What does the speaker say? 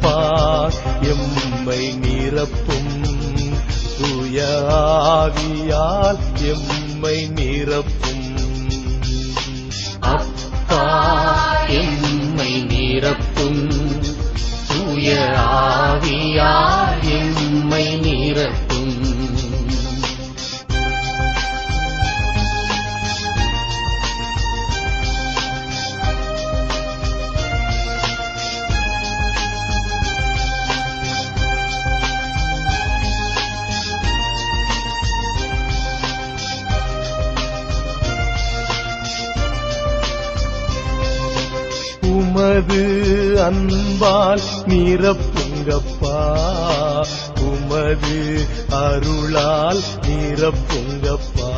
பார். எம்மை நிரப்பும் தூயாவியால் எம்மை நிரப்பும். அப்பா எம்மை நிரப்பும் தூய எம்மை நிரப்பும். உமது அன்பால் நிரப்புங்கப்பா உமது அருளால் நிரப்புங்கப்பா